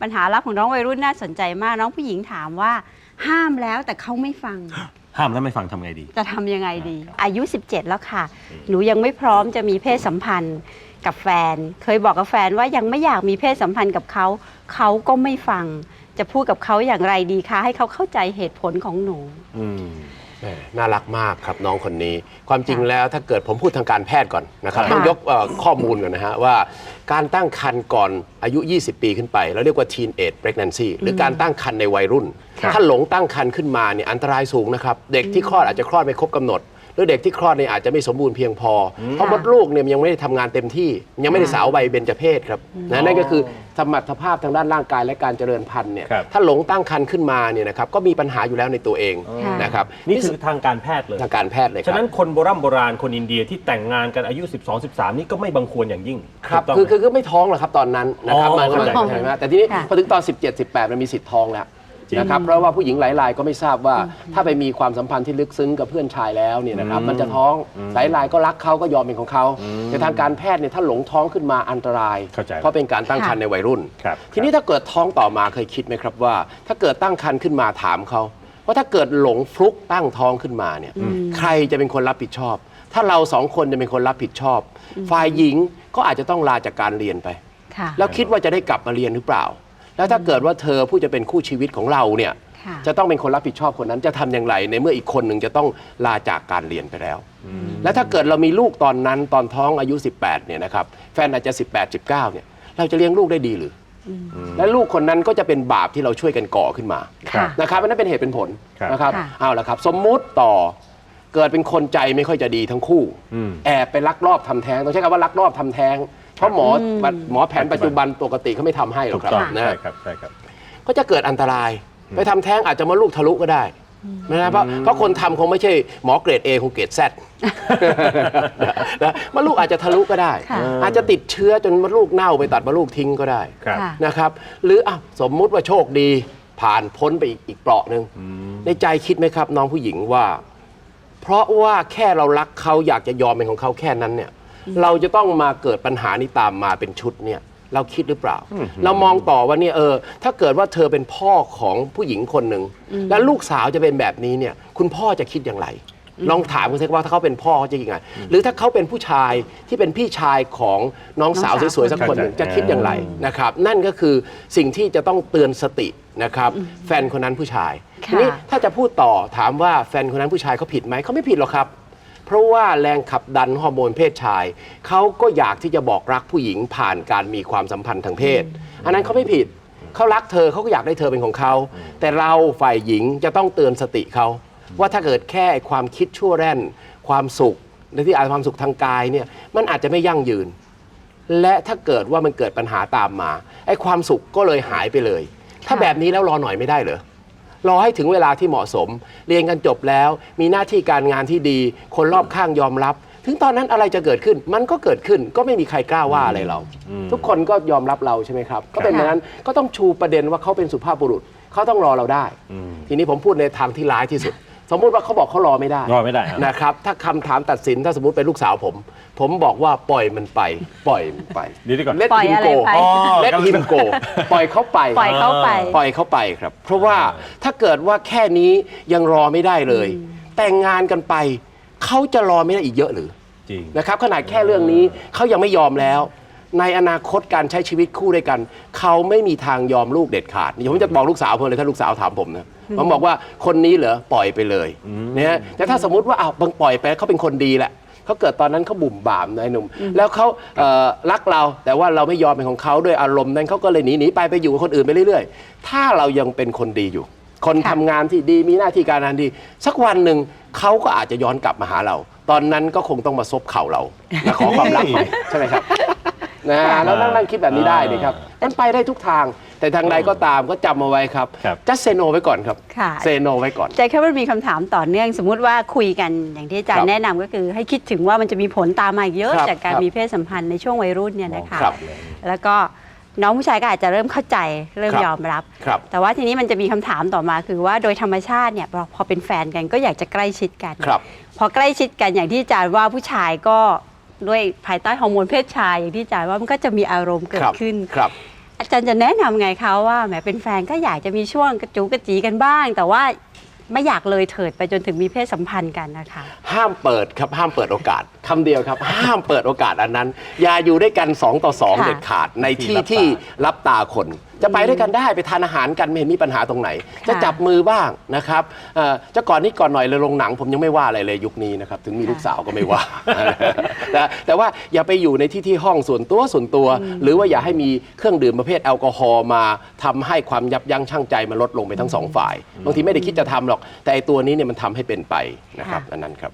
ปัญหาลับของน้องวัยรุ่นน่าสนใจมากน้องผู้หญิงถามว่า ห้ามแล้วแต่เขาไม่ฟัง ห้ามแล้วไม่ฟังทำไงดี จะทำยังไงดี อายุ 17 แล้วค่ะ หนูยังไม่พร้อมจะมีเพศสัมพันธ์กับแฟน เคยบอกกับแฟนว่ายังไม่อยากมีเพศสัมพันธ์กับเขา เขาก็ไม่ฟัง จะพูดกับเขาอย่างไรดีคะให้เขาเข้าใจเหตุผลของหนู อืม แหมน่ารักมากครับน้องคนนี้ ความจริงแล้วถ้าเกิดผมพูดทางการแพทย์ก่อนนะครับค่ะต้องยกเอ่อข้อมูลก่อนนะฮะว่า การตั้งครรภ์ก่อนอายุ 20 ปีขึ้นไป เราเรียกว่า teen age pregnancy หรือการตั้งครรภ์ในวัยรุ่นค่ะถ้าหลงตั้งครรภ์ขึ้นมาเนี่ยอันตรายสูงนะครับ เด็กที่คลอดอาจจะคลอดไม่ครบกำหนดห รือเด็กที่คลอดเนี่ยอาจจะไม่สมบูรณ์เพียงพอ เพราะมดลูกเนี่ยมันยังไม่ได้ทำงานเต็มที่ ยังไม่ได้สาวใบเบญจเพศครับนะนั่นก็คือสมรรถภาพทางด้านร่างกายและการเจริญพันธุ์เนี่ยครับ ถ้าหลงตั้งครรภ์ขึ้นมาเนี่ยนะครับก็มีปัญหาอยู่แล้วในตัวเองค่ะ นะครับนี่คือทางการแพทย์เลย ทางการแพทย์เลยคฉะรับนั้นคนโบราณโบราณคนอินเดียที่แต่งงานกันอายุ 12 13 นี่ก็ไม่บังควรอย่างยิ่งครับถูกต้องคือไหม คือคือไม่ท้องหรอกครับตอนนั้นนะครับอ๋อมันก็เข้าใจใช่ไหมแต่ทีนี้ค่ะ พอถึงตอน 17 18 มันมีสิทธิ์ท้องแล้วจริง นะครับเพราะว่าผู้หญิงหลายรายก็ไม่ทราบว่า ถ้าไปมีความสัมพันธ์ที่ลึกซึ้งกับเพื่อนชายแล้วเนี่ยนะครับมันจะท้องหลายรายก็รักเขาก็ยอมเป็นของเขาแต่ทางการแพทย์เนี่ยถ้าหลงท้องขึ้นมาอันตรายเข้าใจเพราะเป็นการตั้งครรภ์ในวัยรุ่นครับทีนี้ถ้าเกิดท้องต่อมาเคยคิดไหมครับว่า ถ้าเกิดตั้งครรภ์ขึ้นมาถามเขาว่าถ้าเกิดหลงฟลุกตั้งท้องขึ้นมาเนี่ยใครจะเป็นคนรับผิดชอบ ถ้าเราสองคนจะเป็นคนรับผิดชอบ ฝ่ายหญิงก็อาจจะต้องลาจากการเรียนไปค่ะแล้วคิดว่าจะได้กลับมาเรียนหรือเปล่า แล้วถ้าเกิดว่าเธอผู้จะเป็นคู่ชีวิตของเราเนี่ยค่ะจะต้องเป็นคนรับผิดชอบคนนั้นจะทำอย่างไร ในเมื่ออีกคนหนึ่งจะต้องลาจากการเรียนไปแล้ว แล้วถ้าเกิดเรามีลูกตอนนั้นตอนท้องอายุ 18เนี่ยนะครับแฟนอาจจะ 18 19เนี่ยเราจะเลี้ยงลูกได้ดีหรือ และลูกคนนั้นก็จะเป็นบาปที่เราช่วยกันก่อขึ้นมาค่ะนะครับอันนั้นเป็นเหตุเป็นผลครับนะครับค่ะ เอาละครับ สมมุติต่อเกิดเป็นคนใจไม่ค่อยจะดีทั้งคู่ อืม แอบไปลักลอบทำแท้งต้องใช้คำว่าลักลอบทำแท้ง เพราะหมออหมอแผนปัจจุบันปกติเขาไม่ทำให้หรถูอกกครับต้องนะใช่ครับใช่ครับ ก็จะเกิดอันตราย ไปทำแท้งอาจจะมาลูกทะลุก็ได้นะเพราะเพราะคนทำคงไม่ใช่หมอเกรด A คงเกรด Z นะมดลูกอาจจะทะลุก็ได้ ค่ะ อาจจะติดเชื้อจนมดลูกเน่าไปตัดมดลูกทิ้งก็ได้ ครับ ค่ะ นะครับหรืออะสมมุติว่าโชคดีผ่านพ้นไปอีกอีกเปราะหนึ่งในใจคิดไหมครับน้องผู้หญิงว่า เพราะว่าแค่เรารักเขาอยากจะยอมเป็นของเขาแค่นั้นเนี่ย เราจะต้องมาเกิดปัญหานี้ตามมาเป็นชุดเนี่ยเราคิดหรือเปล่า เรามองต่อว่าเนี่ยเออ ถ้าเกิดว่าเธอเป็นพ่อของผู้หญิงคนหนึ่งและลูกสาวจะเป็นแบบนี้เนี่ย คุณพ่อจะคิดอย่างไร ลองถามคุณสิว่าถ้าเขาเป็นพ่อเขาจะคิดยังไง หรือถ้าเขาเป็นผู้ชายที่เป็นพี่ชายของน้องสาวน้องสาวสวยๆสักคนหนึ่งเข้าใจจะคิดอย่างไรนะครับ นั่นก็คือสิ่งที่จะต้องเตือนสตินะครับ แฟนคนนั้นผู้ชายค่ะทีนี้ถ้าจะพูดต่อถามว่าแฟนคนนั้นผู้ชายเขาผิดไหมเขาไม่ผิดหรอกครับ เพราะว่าแรงขับดันฮอร์โมนเพศชาย เขาก็อยากที่จะบอกรักผู้หญิงผ่านการมีความสัมพันธ์ทางเพศ อันนั้นเขาไม่ผิดเขารักเธอเขาก็อยากได้เธอเป็นของเขา แต่เราฝ่ายหญิงจะต้องเตือนสติเขา ว่าถ้าเกิดแค่ความคิดชั่วแร่น ความสุขและที่อาจความสุขทางกายเนี่ยมันอาจจะไม่ยั่งยืน และถ้าเกิดว่ามันเกิดปัญหาตามมาไอ้ความสุขก็เลยหายไปเลย ถ้าแบบนี้แล้วรอหน่อยไม่ได้เหรอ รอให้ถึงเวลาที่เหมาะสม เรียนกันจบแล้ว มีหน้าที่การงานที่ดี คนรอบข้างยอมรับ ถึงตอนนั้นอะไรจะเกิดขึ้น มันก็เกิดขึ้นก็ไม่มีใครกล้าว่าอะไรเรา ทุกคนก็ยอมรับเราใช่ไหมครับก็เป็นแบบนั้นก็ต้องชูประเด็นว่าเขาเป็นสุภาพบุรุษเขาต้องรอเราได้ ทีนี้ผมพูดในทางที่ร้ายที่สุด สมมุติว่าเขาบอกเขารอไม่ได้รอไม่ได้ครับ นะครับ ถ้าคำถามตัดสินถ้าสมมติเป็นลูกสาวผม ผมบอกว่าปล่อยมันไป ปล่อยมันไปเดี๋ยวดีก่อน Let ปล่อย him อะไร go ไปอ๋อ Let him go ปล่อยเขาไป ปล่อยเขาไป ปล่อยเขาไปครับ เพราะว่าถ้าเกิดว่าแค่นี้ยังรอไม่ได้เลย แต่งงานกันไป เขาจะรอไม่ได้อีกเยอะหรือจริง นะครับขนาดแค่เรื่องนี้เขายังไม่ยอมแล้ว ในอนาคตการใช้ชีวิตคู่ด้วยกัน เขาไม่มีทางยอมลูกเด็ดขาดนี่ผมจะบอกลูกสาวผมเลยถ้าลูกสาวถามผมนะผมบอกว่าคนนี้เหรอปล่อยไปเลยเนี่ยแต่ถ้าสมมติว่าอ้าวบางปล่อยไปเขาเป็นคนดีแหละเขาเกิดตอนนั้นเขาบุ่มบ่ามนายหนุ่ม แล้วเขาเอ่อรักเราแต่ว่าเราไม่ยอมเป็นของเขาด้วยอารมณ์นั้นเขาก็เลยหนีหนีไปไปอยู่กับคนอื่นไปเรื่อยๆ ถ้าเรายังเป็นคนดีอยู่ คนค่ะทำงานที่ดีมีหน้าที่การงานดี สักวันหนึ่งเขาก็อาจจะย้อนกลับมาหาเรา ตอนนั้นก็คงต้องมาซบเข่าเรามาขอความรักไปใช่ไหมครับ นะแล้วนั่งนั่งคิดแบบนี้ได้เลยครับมันไปได้ทุกทาง แต่ทางใดก็ตามก็จำเอาไว้ครับครับ จัสเซโนไว้ก่อนครับค่ะ เซโนไว้ก่อน ใจแค่ว่ามีคำถามต่อเนื่อง สมมุติว่าคุยกันอย่างที่อาจารครัย์บแนะนำก็คือ ให้คิดถึงว่ามันจะมีผลตามมาอีกเยอะครับจากการครับมีเพศสัมพันธ์ในช่วงวัยรุ่นเนี่ยนะคะ ครับ แล้วก็น้องผู้ชายก็อาจจะเริ่มเข้าใจเริ่มครับ ยอมรับ ครับ แต่ว่าทีนี้มันจะมีคำถามต่อมาคือว่าโดยธรรมชาติเนี่ยพอพอเป็นแฟนกันก็อยากจะใกล้ชิดกัน ครับ พอใกล้ชิดกันอย่างที่อาจารย์ว่าผู้ชายก็ ด้วยภายใต้ฮอร์โมนเพศชายอย่างที่อาจารย์ว่ามันก็จะมีอารมณ์เกิคดรับขึ้นครับอาจารย์จะแนะนำไงคะว่าแหมเป็นแฟนก็อยากจะมีช่วงกระจูกระจีกันบ้าง แต่ว่าไม่อยากเลยเถิดไปจนถึงมีเพศสัมพันธ์กันนะคะ ห้ามเปิดครับห้ามเปิดโอกาสคำเดียวครับ ห้ามเปิดโอกาสอันนั้น อย่าอยู่ด้วยกัน 2 ต่อ2ค่ะเด็ดขาดในที่ที่ที่รัรับบตาคน จะไปด้วยกันได้ไปทานอาหารกันไม่เห็นมีปัญหาตรงไหน จะจับมือบ้างนะครับเอ่อจะก่อนนี้ก่อนหน่อยเลยโรงหนัง ผมยังไม่ว่าอะไรเลยยุคนี้นะครับถึงมีลูกสาวก็ไม่ว่าแต่แต่ว่าอย่าไปอยู่ในที่ที่ห้องส่วนตัวส่วนตัว หรือว่าอย่าให้มีเครื่องดื่มประเภทแอลกอฮอล์มาทำให้ความยับยั้งชั่งใจมันลดลงไปทั้งสองฝ่ายบางทีไม่ได้คิดจะทำหรอกแต่ไอ้ตัวนี้เนี่ยมันทำให้เป็นไปนะครับค่ะ อันนั้นครับ